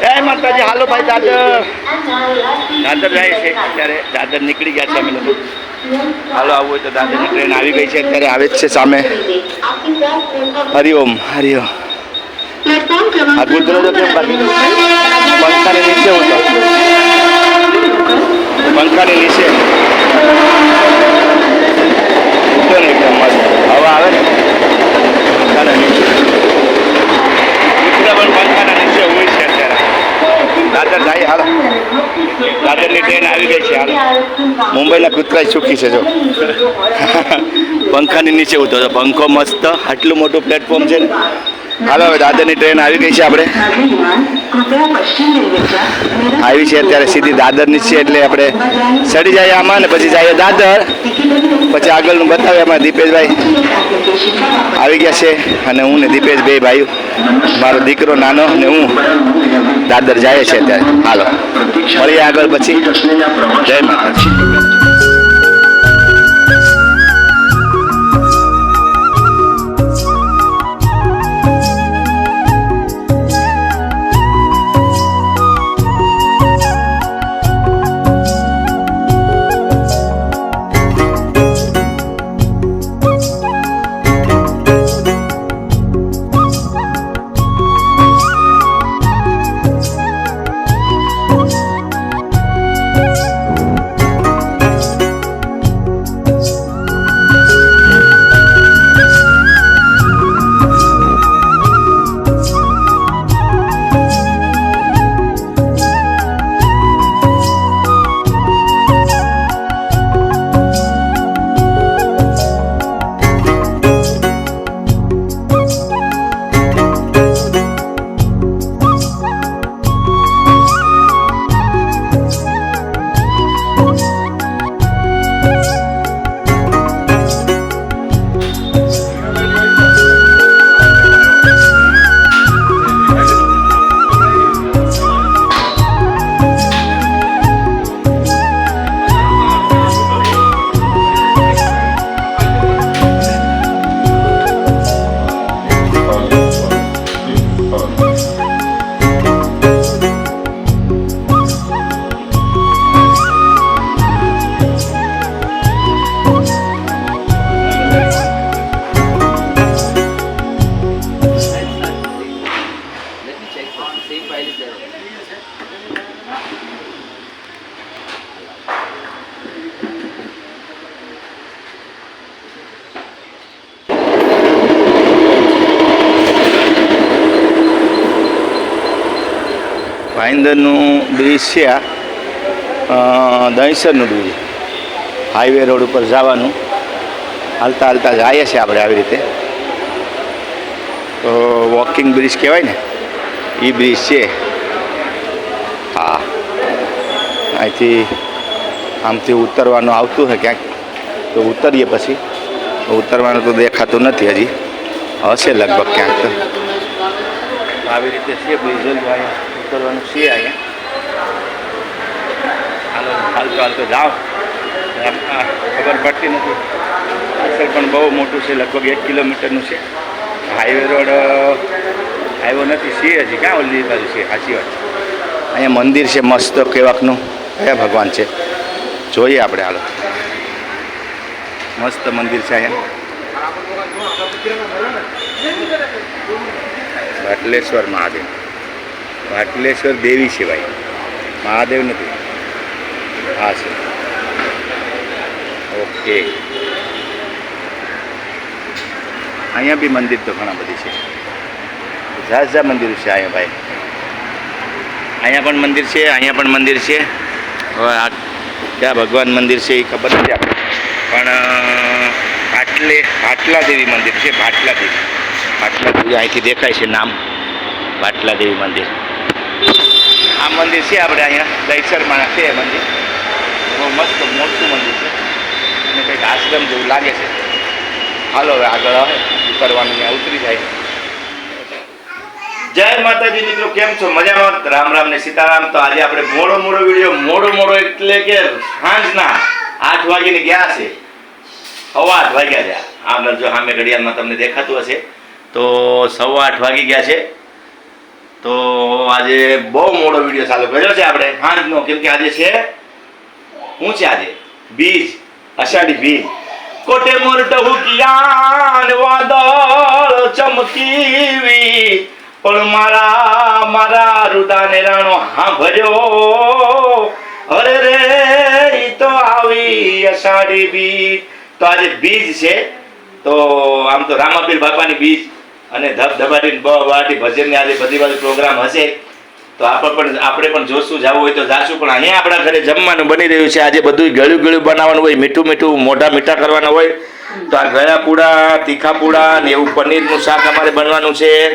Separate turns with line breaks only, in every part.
જય માતાજી, હાલો ભાઈ, દાદર. દાદર જાય છે અત્યારે. દાદર નીકળી ગયા છે અમે લોકો. હાલો આવવું હોય તો દાદર ટ્રેન આવી ગઈ છે. અત્યારે આવે જ છે સામે. હરિઓમ હરિઓમ અદભુત દરવાજો કેમ બાકી નીચે હું તો નીચે. એકદમ. એટલે ટ્રેન આવી ગઈ છે મુંબઈના કૂતરા ચૂકી છે, જો. પંખાની નીચે ઉતરો પંખો મસ્ત, આટલું મોટું પ્લેટફોર્મ છે હાલો, હવે દાદરની ટ્રેન આવી ગઈ છે આપણે. આવી છે અત્યારે સીધી દાદરની છે, એટલે આપણે સડી જાય આમાં ને પછી જઈએ દાદર. પછી આગળનું બતાવે અમારા દીપેશભાઈ. આવી ગયા છે. અને હું ને દીપેશ ભાઈ ભાઈઓ. મારો દીકરો નાનો ને હું. દાદર જાય છે અત્યારે. હાલો. મળીએ આગળ પછી. જય માતાજી. ભાઈંદરનું બ્રિજ છે આ. દહીસરનું બ્રિજ હાઈવે રોડ ઉપર જવાનું. હાલતા હાલતા જઈએ છીએ આપણે આવી રીતે. તો વોકિંગ બ્રિજ કહેવાય ને, એ બ્રિજ છે. હા. અહીંથી આમથી ઉતરવાનું આવતું હોય ક્યાંક. તો ઉતરીએ પછી. ઉતરવાનું તો દેખાતું નથી હજી. હશે લગભગ ક્યાંક તો. આવી રીતે છે બ્રિજલ અહીંયા. ઉતરવાનું છે અહીંયા. હાલો, હાલતો હાલતો, જાઓ. ખબર પડતી નથી. પાછળ પણ બહુ મોટું છે, લગભગ એક કિલોમીટરનું છે. હાઈવે રોડ આવ્યો નથી, છે હજી. ક્યાં ઓલી બાજુ છે? સાચી વાત. અહીંયા મંદિર છે, મસ્ત કેવાકનું. કયા ભગવાન છે. જોઈએ આપણે હાલો. મસ્ત મંદિર છે અહીંયા. બટલેશ્વર મહાદેવ. ભાટલેશ્વર દેવી ભાઈ મહાદેવ નથી. હા છે ઓકે. અહીંયા બી મંદિર તો ઘણા બધી છે. ઝાઝા ઝા મંદિર છે અહીંયા ભાઈ. અહીંયા પણ મંદિર છે, અહીંયા પણ મંદિર છે. હવે આ ક્યાં ભગવાન મંદિર છે એ ખબર નથી આપણે. પણ આટલે ભાટલા દેવી મંદિર છે ભાટલા દેવી ભાટલા દેવી અહીંથી દેખાય છે નામ. ભાટલા દેવી મંદિર. આ મંદિર છે આપણે અહીંયા દહીસરમાં છે મંદિર. બહુ મસ્ત, મોટું મંદિર છે. અને કંઈક આશ્રમ જેવું લાગે છે. હાલો હવે આગળ આવે, ઉતરવાનું ત્યાં ઉતરી જાય. જય માતાજી મિત્રો, કેમ છો? મજામાં? રામ રામ ને સીતારામ. તો આજે આપણે મોડો મોડો વીડિયો, મોડો મોડો એટલે કે સાંજના આઠ વાગીને ગયા છે. સવા આઠ વાગ્યા છે. આમ જો સામે ઘડિયાળમાં તમને દેખાતું હશે. તો સવા આઠ વાગી ગયા છે. તો આજે બહુ મોડો વીડિયો ચાલુ કર્યો છે આપણે. સાંજનો કેમ કે આજે છે, હું છે આજે? બીજ, અષાઢી બીજ. કોટે મોર ટહુકિયાન વાદળ ચમકીવી. પણ મારા મારા રુદાને રાણો હા ભર્યો અરે રે તો આવી અષાઢી બીજ. તો આજે બીજ છે. તો આમ તો રામાપીર બાપાની બીજ અને ધબધબાટી બહાટી ભજનની આજે બધી બાજુ પ્રોગ્રામ હશે. તો આપણે પણ આપણે પણ જોશું, જવું હોય તો જાશું. પણ અહીંયા આપણા ઘરે જમવાનું બની રહ્યું છે. આજે બધું ગળ્યું ગળ્યું બનાવવાનું હોય, મીઠું મીઠું, મોઢા મીઠા કરવાના હોય. તો આ ગયા પૂડા, તીખા પૂડા ને એવું પનીરનું શાક અમારે બનવાનું છે.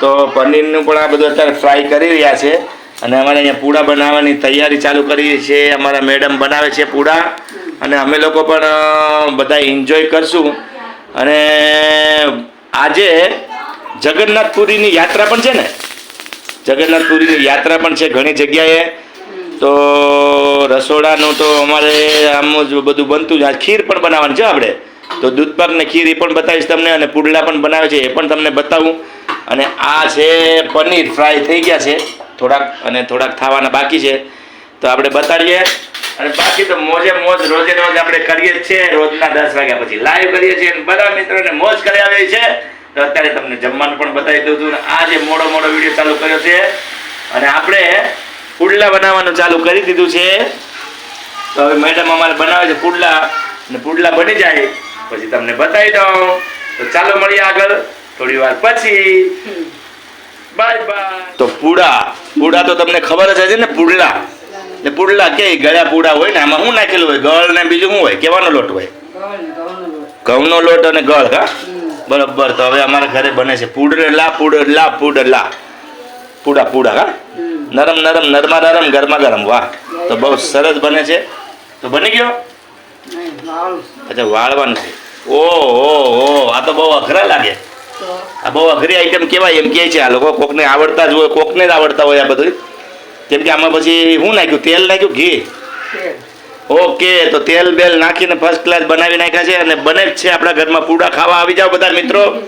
તો પનીરનું પણ આ બધું અત્યારે ફ્રાય કરી રહ્યા છે. અને અમારે અહીંયા પૂડા બનાવવાની તૈયારી ચાલુ કરી છે. અમારા મેડમ બનાવે છે પૂડા. અને અમે લોકો પણ બધા એન્જોય કરશું. અને આજે જગન્નાથપુરીની યાત્રા પણ છે ને? જગન્નાથપુરીની યાત્રા પણ છે ઘણી જગ્યાએ. તો રસોડાનું તો અમારે આમ જ બધું બનતું જ. આ ખીર પણ બનાવવાની છે આપણે. તો દૂધપાક ને ખીર એ પણ બતાવીશ તમને અને પુડલા પણ બનાવે છે એ પણ તમને બતાવું. અને આ છે પનીર ફ્રાય થઈ ગયા છે થોડાક અને થોડાક ખાવાના બાકી છે. તો આપણે બતાડીએ. અને બાકી તો મોજે મોજ, રોજે રોજ આપણે કરીએ છીએ. રોજના દસ વાગ્યા પછી લાઈવ કરીએ છીએ. બધા મિત્રોને મોજ કરી આવે છે. તો અત્યારે તમને જમવાનું પણ બતાવી દઉં છું. આ જે મોડો મોડો વીડિયો ચાલુ કર્યો છે અને આપણે પુડલા બનાવવાનું ચાલુ કરી દીધું છે. તો હવે મેડમ અમારે બનાવે છે પુડલા અને પુડલા બની જાય. પછી તમને બતાવી દઉં. તો ચાલો મળીએ આગળ. થોડી વાર પછી. Bye bye. તો પુડા પુડા તો તમને ખબર જ હશે ને પુડલા. ને પુડલા કે ગળ્યા પુડા હોય ને આમાં શું નાખેલું હોય? ગળ ને બીજું શું હોય? કેવાનો લોટ હોય? ઘઉંનો લોટ અને ગળ હા? બરોબર તો હવે અમારા ઘરે બને છે. પુડલા પુડરલા પુડરલા પુડા પુડા હા? નરમ નરમ નરમા નરમ ગરમા ગરમ વાહ. તો બહુ સરસ બને છે. તો બની ગયો? અચ્છા વાળવાનું છે. ઓ ઓ ઓ આ તો બહુ અઘરા લાગે. આ બહુ અઘરી આઈટમ કેવાય એમ કહે છે આ લોકો. કોકને આવડતા જ હોય કોકને જ આવડતા હોય આ બધું. કેમ કે આમાં પછી શું નાખ્યું? તેલ નાખ્યું? ઘી. ઓકે, તો તેલ બેલ નાખીને ફર્સ્ટ ક્લાસ બનાવી નાખ્યા છે અને બને જ છે આપણા ઘરમાં પૂડા ખાવા. આવી જાઓ બધા મિત્રો.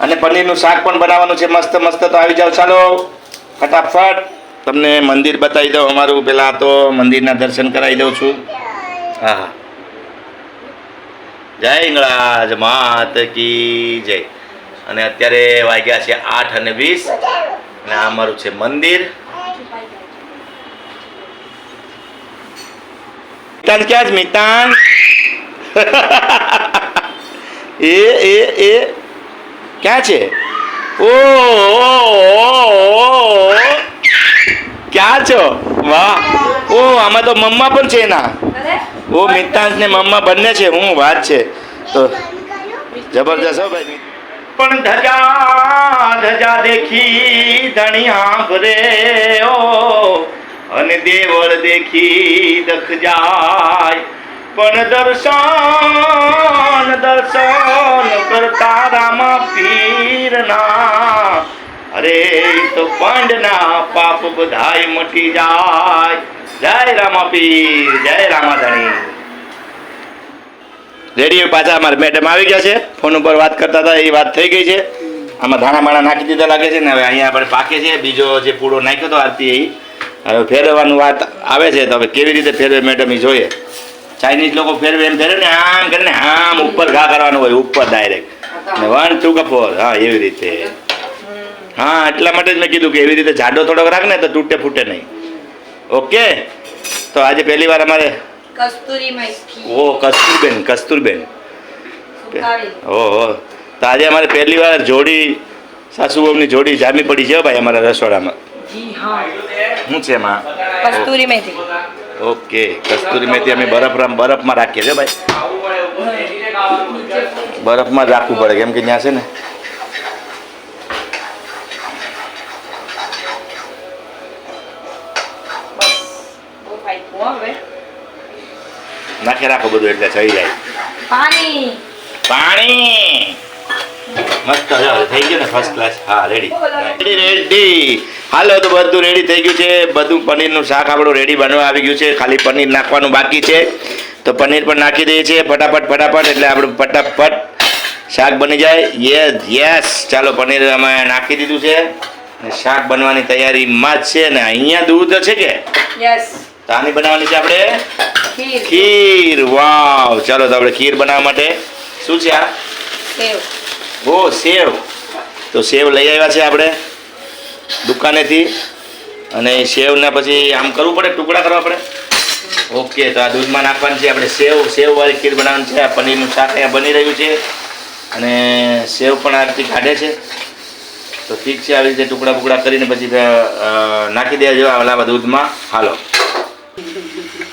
અને પનીરનું શાક પણ બનાવવાનું છે. મસ્ત મસ્ત તો આવી જાઓ. ચાલો, ફટાફટ તમને મંદિર બતાવી દઉં. અમારું પેલા તો મંદિરના દર્શન કરાવી દઉં છું. હા હા. જય ઇંગળાજ, માત કી જય. અને અત્યારે વાગ્યા છે આઠ અને વીસ. અને આ અમારું છે મંદિર. મિતાન ક્યાં છે મિતાન એ એ એ ક્યાં છે ઓ ઓ, ઓ, ઓ. ક્યાં છો વાહ ઓ આમાં તો મમ્મા પણ છે એના ઓ મિતાંશ ને મમ્મા બંને છે હું વાત છે. તો જબરજસ્ત હો ભાઈ. પણ ધજા ધજા દેખી ધણી આંખ રે ઓ. અને દેવળ દેખી દખ જાય. પણ દર્શન દર્શન કરતા રામા પીરના. અરે ઈ તો પાંડના પાપ બધાય મટી જાય. જય રામા પીર, જય રામાધણી. રેડિયો પાછા અમારા મેડમ આવી ગયા છે. ફોન ઉપર વાત કરતા હતા, એ વાત થઈ ગઈ છે. આમાં ધાણા માણા નાખી દીધા લાગે છે ને, હવે અહીંયા આપણે પાકે છે. બીજો જે પૂડો નાખ્યો હતો આરતી એ હવે ફેરવવાનું વાત આવે છે તો હવે કેવી રીતે ફેરવે મેડમ એ જોઈએ. ચાઇનીઝ લોકો ફેરવે એમ ફેરવે ને આમ કરીને આમ ઉપર ઘા કરવાનું હોય ઉપર ડાયરેક્ટ ને વન ટુ કપોર હા એવી રીતે. હા એટલા માટે જ મેં કીધું કે એવી રીતે જાડો થોડોક રાખ ને તો તૂટે ફૂટે નહીં. ઓકે? તો આજે પહેલી વાર અમારે ઓ કસ્તુરબેન કસ્તુરબેન. ઓહો તો આજે અમારે પહેલી વાર જોડી સાસુ બહુની જોડી જામી પડી છે ભાઈ અમારા રસોડામાં.
જી હા.
શું છે એમાં?
કસ્તુરી મેથી.
ઓકે કસ્તુરી મેથી અમે બરફ બરફમાં રાખીએ છીએ ભાઈ. બરફમાં જ રાખવું પડે કેમ કે ત્યાં છે ને. નાખી રાખો બધું એટલે થઈ જાય.
પાણી.
પાણી! મસ્ત થઈ ગયું ને ફર્સ્ટ ક્લાસ હા રેડી રેડી રેડી હાલો તો બધું રેડી થઈ ગયું છે. બધું પનીરનું શાક આપણું રેડી બનવા આવી ગયું છે. ખાલી પનીર નાખવાનું બાકી છે. તો પનીર પણ નાખી દઈએ છીએ. ફટાફટ ફટાફટ એટલે આપણું ફટાફટ શાક બની જાય. યસ યસ ચાલો પનીર અમે નાખી દીધું છે. શાક બનવાની તૈયારીમાં જ છે. ને અહીંયા દૂધ છે કે?
યસ
બનાવવાની છે આપણે?
ખીર.
ખીર. વાવ. ચાલો તો આપણે ખીર બનાવવા માટે શું છે આ?
સેવ.
ઓ, સેવ. તો સેવ લઈ આવ્યા છે આપણે દુકાનેથી. અને સેવના પછી આમ કરવું પડે ટુકડા કરવા પડે? ઓકે, તો આ દૂધમાં નાખવાની છે આપણે સેવ. સેવવાળી ખીર બનાવવાની છે. આ પનીરનું શાક અહીંયા બની રહ્યું છે. અને સેવ પણ આ રીતે કાઢે છે. તો ઠીક છે, આવી રીતે ટુકડા બુકડા કરીને પછી નાખી નાખી દેજો આલા દૂધમાં. હાલો.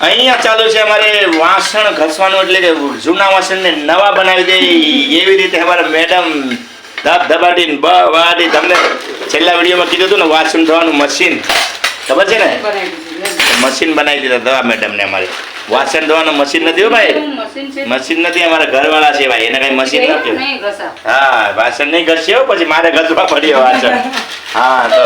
અહીંયા ચાલુ છે અમારે વાસણ ઘસવાનું એટલે કે જૂના વાસણને નવા બનાવી દે. એવી રીતે અમારા મેડમ ધબ ધબાટી બ વાટી તમને છેલ્લા વિડીયોમાં કીધું હતું ને વાસણ ધોવાનું મશીન. ખબર છે ને? મશીન બનાવી દીધા દવા મેડમને અમારે. વાસણ ધોવાનું મશીન નથી હો ભાઈ. મશીન નથી અમારા ઘરવાળા છે ભાઈ. એને કઈ મશીન નથી. હા વાસણ નહીં ઘસ્યો પછી મારે ઘસવા પડ્યો વાસણ. હા તો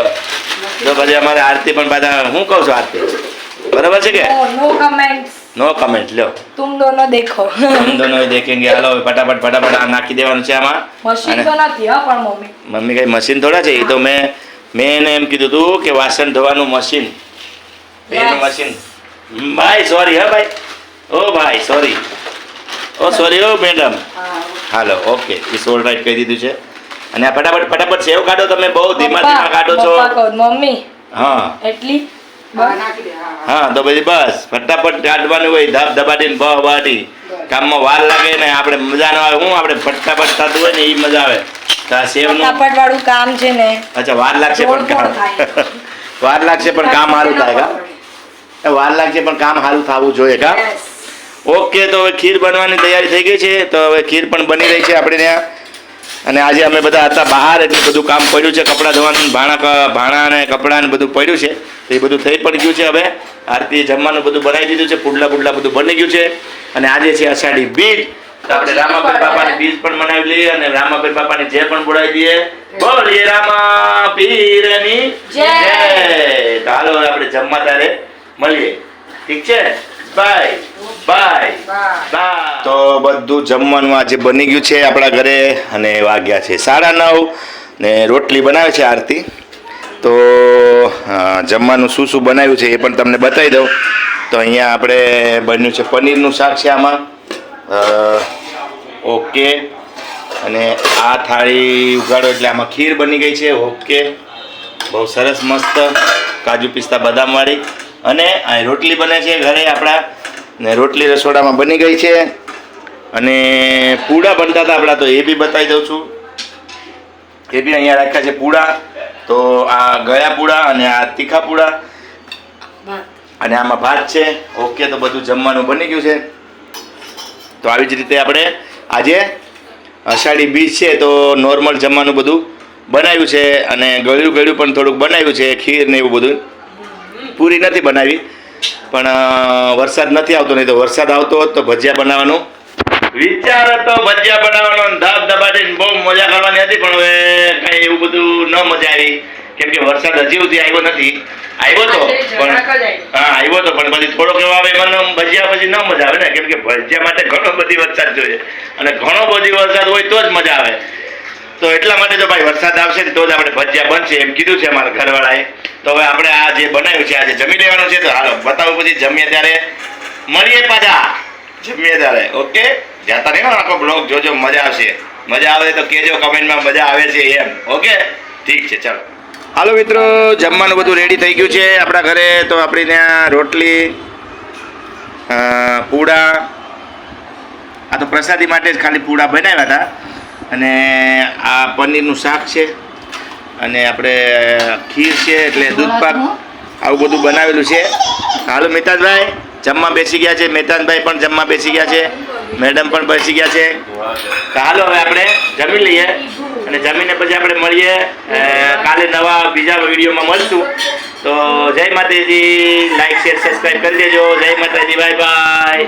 તો પછી અમારે આરતી પણ પાછા હું કહું છું આરતી. બરાબર છે કે?
નો કમેન્ટ્સ
નો કમેન્ટ લ્યો.
તુમ દોનો
દેખો. તુમ દોનો દેખેંગે. હાલો ફટાફટ ફટાફટ આ નાખી દેવાનું છે આમાં.
મશીન તો નથી હા પણ મમ્મી.
મમ્મી કઈ મશીન થોડા છે? એ તો મેં મેં એને એમ કીધું તું કે વાસણ ધોવાનું મશીન એનું મશીન ભાઈ સોરી હા ભાઈ. ઓ ભાઈ સોરી ઓ sorry O madam hello okay is all right કહી દીધું છે. અને આ ફટાફટ ફટાફટ સેવ કાઢો તમે બહુ ધીમા ધીમા કાઢો છો.
મમ્મી
હા.
એટલી
હા તો પછી બસ. ફટાફટ કાઢવાનું હોય ધબ ધબાટીને ભાવ બાટી કામમાં વાર લાગે ને આપણે મજા ના આવે. હું આપણે ફટાફટ થતું હોય ને એ મજા આવે. તો આ સેવનું
ફટાફટ વાળું કામ છે ને.
અચ્છા વાર લાગશે પણ કામ. વાર લાગશે પણ કામ સારું થાય કા વાર લાગશે પણ કામ સારું થવું જોઈએ કા? ઓકે તો હવે ખીર બનવાની તૈયારી થઈ ગઈ છે. તો હવે ખીર પણ બની રહી છે આપણે ત્યાં. અને આજે અમે બધા હતા બહાર એટલે બધું કામ પડ્યું છે. કપડાં ધોવાનું ભાણા ભાણા અને કપડાં ને બધું પડ્યું છે. તો એ બધું થઈ પણ ગયું છે હવે. આરતી જમવાનું બધું બનાવી દીધું છે પુડલા પુડલા બધું બની ગયું છે. અને આજે છે અષાઢી બીજ. તો આપણે રામાપીર બાપાની બીજ પણ મનાવી લઈએ અને રામાપીર બાપાની જે પણ બોલાવી દઈએ. બોલીએ રામા પીરની
જય.
તો હાલો આપણે જમવા ત્યારે મળીએ. ઠીક છે? બાય. બાય. બાય. તો બધું જમવાનું આજે બની ગયું છે આપણા ઘરે અને વાગ્યા છે સાડા નવ ને રોટલી બનાવે છે આરતી. તો જમવાનું શું શું બનાવ્યું છે એ પણ તમને બતાવી દઉં. તો અહીંયા આપણે બન્યું છે પનીરનું શાક છે આમાં. ઓકે. અને આ થાળી ઉગાડો એટલે આમાં ખીર બની ગઈ છે, ઓકે. બહુ સરસ મસ્ત કાજુ પિસ્તા બદામવાળી. અને આ રોટલી બને છે ઘરે આપણા. ને રોટલી રસોડામાં બની ગઈ છે. અને પૂડા બનતા હતા આપણા, તો એ બી બતાવી દઉં છું. એ બી અહીંયા રાખ્યા છે પૂડા. તો આ ગયા પૂડા અને આ તીખા પૂડા. અને આમાં ભાત છે. ઓકે તો બધું જમવાનું બની ગયું છે. તો આવી જ રીતે આપણે આજે અષાઢી બીજ છે તો નોર્મલ જમવાનું બધું બનાવ્યું છે અને ગળ્યું ગળ્યું પણ થોડુંક બનાવ્યું છે ખીર ને એવું બધું. પૂરી નથી બનાવી પણ વરસાદ નથી આવતો નહીં તો વરસાદ આવતો હોત તો ભજીયા બનાવવાનું. વિચાર તો ભજીયા બનાવવાનો ધબ ધબાટીને બહુ મજા કરવાની હતી પણ હવે કઈ એવું બધું ન મજા આવી. કેમ કે વરસાદ હજી સુધી આવ્યો નથી. આવ્યો તો પણ હા આવ્યો તો પણ પછી થોડોક એવો આવે મને ભજીયા પછી ન મજા આવે ને. કેમ કે ભજીયા માટે ઘણો બધી વરસાદ જોઈએ. અને ઘણો બધી વરસાદ હોય તો જ મજા આવે. તો એટલા માટે જો ભાઈ વરસાદ આવશે ને તો જ આપણે ભજીયા બનશે એમ કીધું છે અમારા ઘરવાળાએ. તો હવે આપણે આ જે બનાવ્યું છે આજે જમી લેવાનું છે તો હાલો બતાવો પછી જમીએ ત્યારે. મળીએ પાછા. જમીએ ત્યારે ઓકે? જાતા નહીં આખો બ્લોગ જોજો, મજા આવશે. મજા આવે તો કહેજો કમેન્ટમાં, મજા આવે છે એમ. ઓકે? ઠીક છે, ચાલો. હાલો મિત્રો, જમવાનું બધું રેડી થઈ ગયું છે. આપણા ઘરે તો આપણી ત્યાં રોટલી પૂડા. આ તો પ્રસાદી માટે જ ખાલી પૂડા બનાવ્યા હતા. અને આ પનીરનું શાક છે. અને આપણે ખીર છે, એટલે દૂધ પાક આવું બધું બનાવેલું છે. હાલો મિતાજભાઈ જમવા બેસી ગયા છે. મેતાનભાઈ પણ જમવા બેસી ગયા છે. મેડમ પણ બેસી ગયા છે. તો હાલો હવે આપણે જમી લઈએ. અને જમીને પછી આપણે મળીએ. કાલે નવા બીજા વિડીયોમાં મળશું. તો જય માતાજી. લાઈક શેર સબસ્ક્રાઈબ કરી દેજો. જય માતાજી. Bye bye